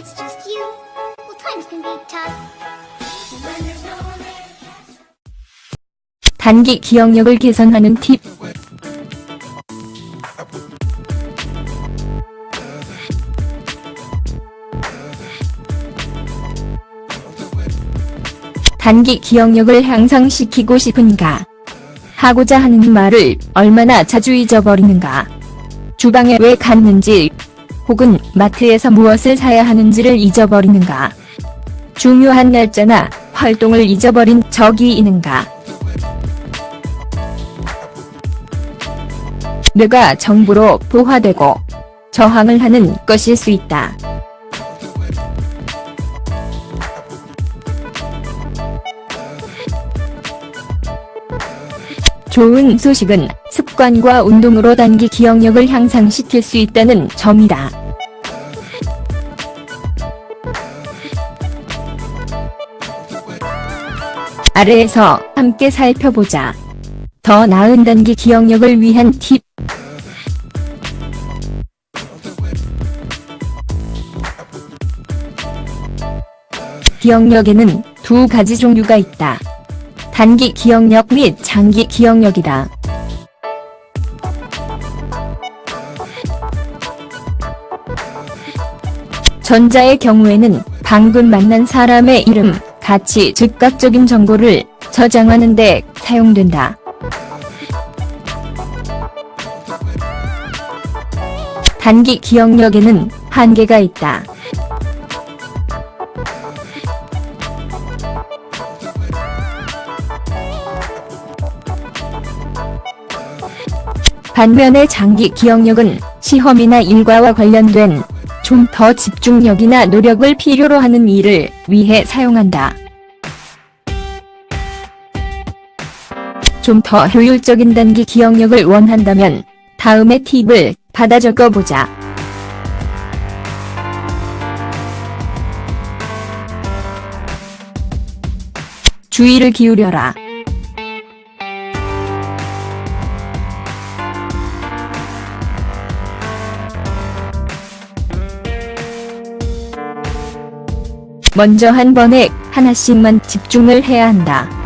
it's just you. Well, times can be tough. 단기 기억력을 개선하는 팁. 단기 기억력을 향상시키고 싶은가? 하고자 하는 말을 얼마나 자주 잊어버리는가? 주방에 왜 갔는지, 혹은 마트에서 무엇을 사야 하는지를 잊어버리는가? 중요한 날짜나 활동을 잊어버린 적이 있는가? 뇌가 정보로 보화되고 저항을 하는 것일 수 있다. 좋은 소식은 습관과 운동으로 단기 기억력을 향상시킬 수 있다는 점이다. 아래에서 함께 살펴보자. 더 나은 단기 기억력을 위한 팁. 기억력에는 두 가지 종류가 있다. 단기 기억력 및 장기 기억력이다. 전자의 경우에는 방금 만난 사람의 이름, 가치, 즉각적인 정보를 저장하는 데 사용된다. 단기 기억력에는 한계가 있다. 반면에 장기 기억력은 시험이나 일과와 관련된 좀 더 집중력이나 노력을 필요로 하는 일을 위해 사용한다. 좀 더 효율적인 단기 기억력을 원한다면 다음의 팁을 받아 적어보자. 주의를 기울여라. 먼저 한 번에 하나씩만 집중을 해야 한다.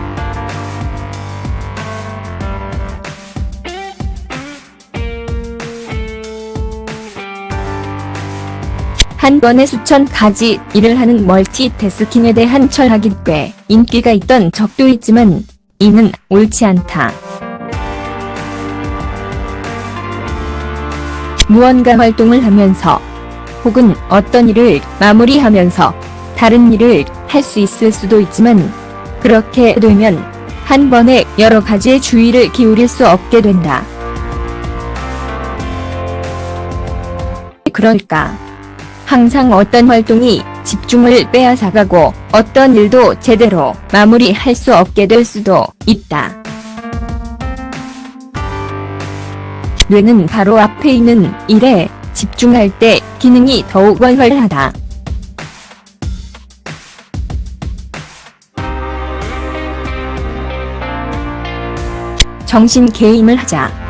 한 번에 수천 가지 일을 하는 멀티태스킹에 대한 철학이 꽤 인기가 있던 적도 있지만 이는 옳지 않다. 무언가 활동을 하면서 혹은 어떤 일을 마무리하면서 다른 일을 할 수 있을 수도 있지만 그렇게 되면 한 번에 여러 가지의 주의를 기울일 수 없게 된다. 그럴까? 항상 어떤 활동이 집중을 빼앗아가고 어떤 일도 제대로 마무리할 수 없게 될 수도 있다. 뇌는 바로 앞에 있는 일에 집중할 때 기능이 더욱 원활하다. 정신 게임을 하자.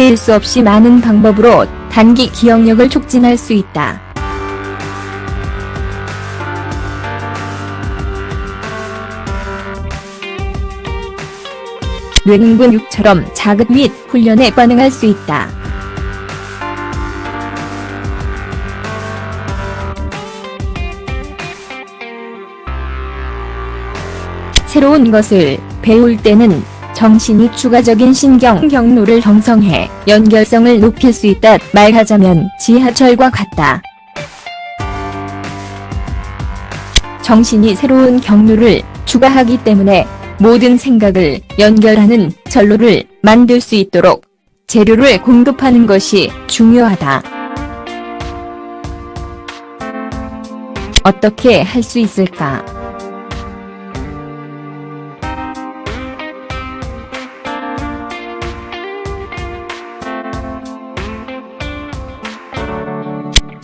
셀수 없이 많은 방법으로 단기 기억력을 촉진할 수 있다. 뇌는 근육처럼 자극 및 훈련에 반응할 수 있다. 새로운 것을 배울 때는 정신이 추가적인 신경 경로를 형성해 연결성을 높일 수 있다. 말하자면 지하철과 같다. 정신이 새로운 경로를 추가하기 때문에 모든 생각을 연결하는 전로를 만들 수 있도록 재료를 공급하는 것이 중요하다. 어떻게 할 수 있을까?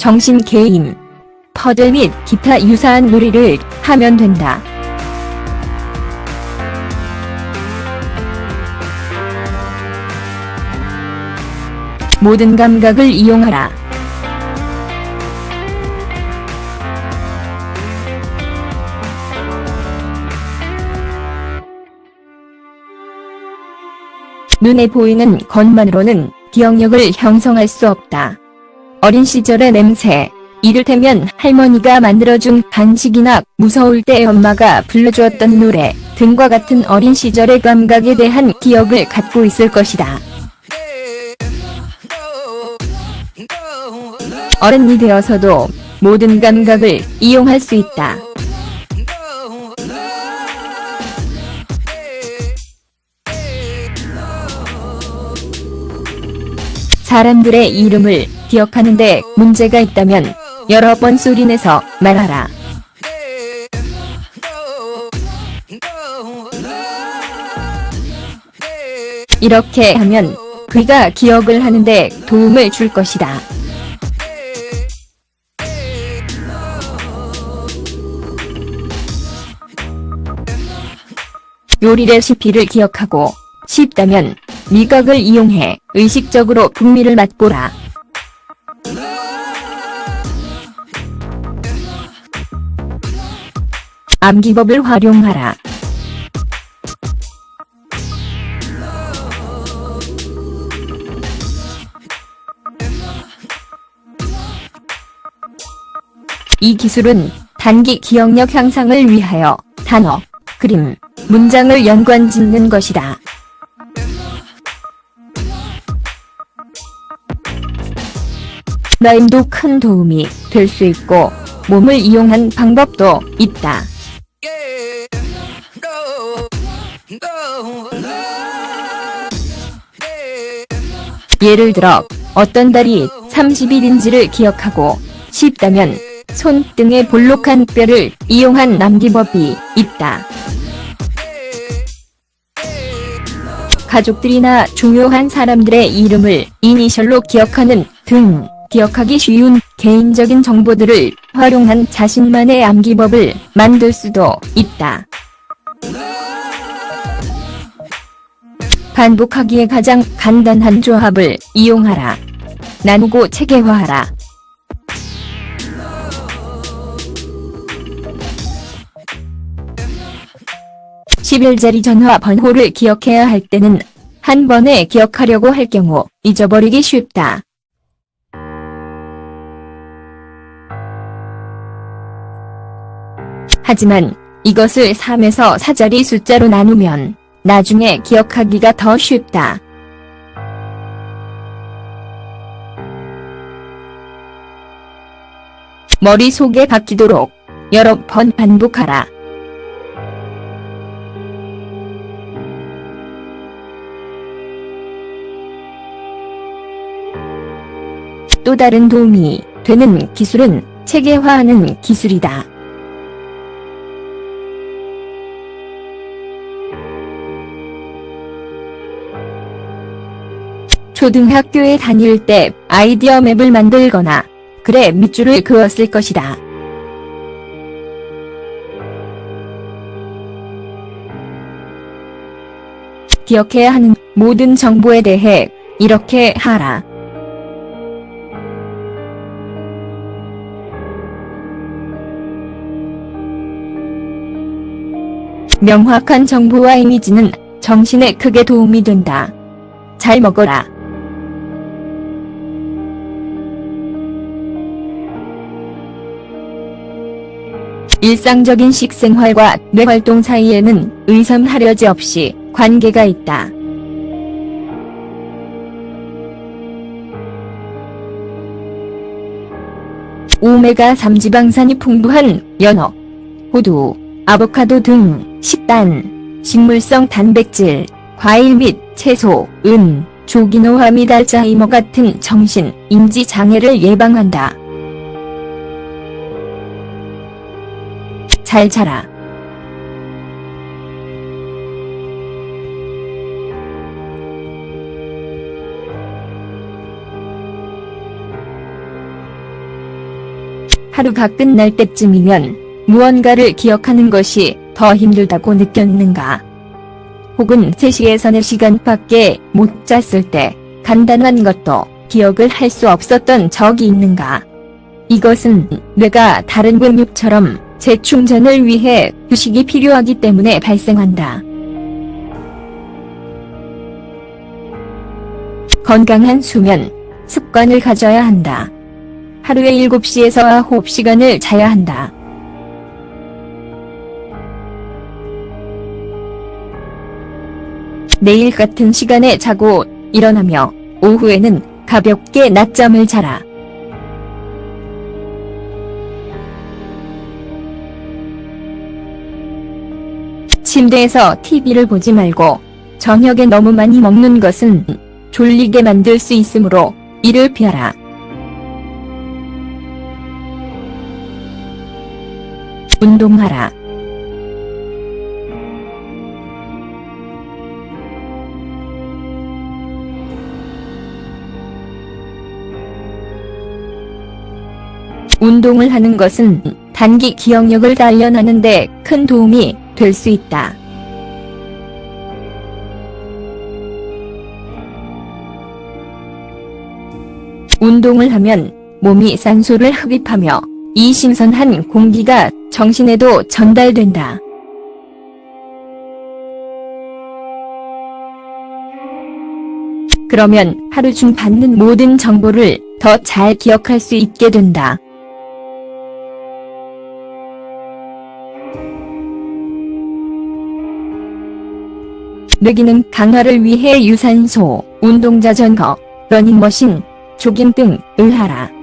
정신개임, 퍼즐 및 기타 유사한 놀이를 하면 된다. 모든 감각을 이용하라. 눈에 보이는 것만으로는 기억력을 형성할 수 없다. 어린 시절의 냄새, 이를테면 할머니가 만들어준 간식이나 무서울 때 엄마가 불러주었던 노래 등과 같은 어린 시절의 감각에 대한 기억을 갖고 있을 것이다. 어른이 되어서도 모든 감각을 이용할 수 있다. 사람들의 이름을 기억하는데 문제가 있다면 여러 번 소리내서 말하라. 이렇게 하면 그가 기억을 하는데 도움을 줄 것이다. 요리 레시피를 기억하고 쉽다면 미각을 이용해 의식적으로 풍미를 맛보라. 암기법을 활용하라. 이 기술은 단기 기억력 향상을 위하여 단어, 그림, 문장을 연관 짓는 것이다. 라임도 큰 도움이 될 수 있고 몸을 이용한 방법도 있다. 예를 들어 어떤 달이 30일인지를 기억하고 쉽다면 손등의 볼록한 뼈를 이용한 남기법이 있다. 가족들이나 중요한 사람들의 이름을 이니셜로 기억하는 등 기억하기 쉬운 개인적인 정보들을 활용한 자신만의 암기법을 만들 수도 있다. 반복하기에 가장 간단한 조합을 이용하라. 나누고 체계화하라. 십 일자리 전화 번호를 기억해야 할 때는 한 번에 기억하려고 할 경우 잊어버리기 쉽다. 하지만 이것을 3에서 4자리 숫자로 나누면 나중에 기억하기가 더 쉽다. 머릿속에 박히도록 여러 번 반복하라. 또 다른 도움이 되는 기술은 체계화하는 기술이다. 초등학교에 다닐 때 아이디어 맵을 만들거나 글에 밑줄을 그었을 것이다. 기억해야 하는 모든 정보에 대해 이렇게 하라. 명확한 정보와 이미지는 정신에 크게 도움이 된다. 잘 먹어라. 일상적인 식생활과 뇌활동 사이에는 의섬하려 지 없이 관계가 있다. 오메가3 지방산이 풍부한 연어, 호두, 아보카도 등 식단, 식물성 단백질, 과일 및 채소, 은, 조기노화 및 알츠하이머 같은 정신, 인지 장애를 예방한다. 잘 자라. 하루가 끝날 때쯤이면 무언가를 기억하는 것이 더 힘들다고 느꼈는가? 혹은 3시에서 4시간 밖에 못 잤을 때 간단한 것도 기억을 할 수 없었던 적이 있는가? 이것은 뇌가 다른 근육처럼 재충전을 위해 휴식이 필요하기 때문에 발생한다. 건강한 수면, 습관을 가져야 한다. 하루에 7시에서 9시간을 자야 한다. 내일 같은 시간에 자고 일어나며 오후에는 가볍게 낮잠을 자라. 침대에서 TV를 보지 말고 저녁에 너무 많이 먹는 것은 졸리게 만들 수 있으므로 이를 피하라. 운동하라. 운동을 하는 것은 단기 기억력을 단련하는 데 큰 도움이 될 수 있다. 운동을 하면 몸이 산소를 흡입하며 이 신선한 공기가 정신에도 전달된다. 그러면 하루 중 받는 모든 정보를 더 잘 기억할 수 있게 된다. 뇌기능 강화를 위해 유산소, 운동 자 전거, 러닝머신, 조깅 등 을 하라.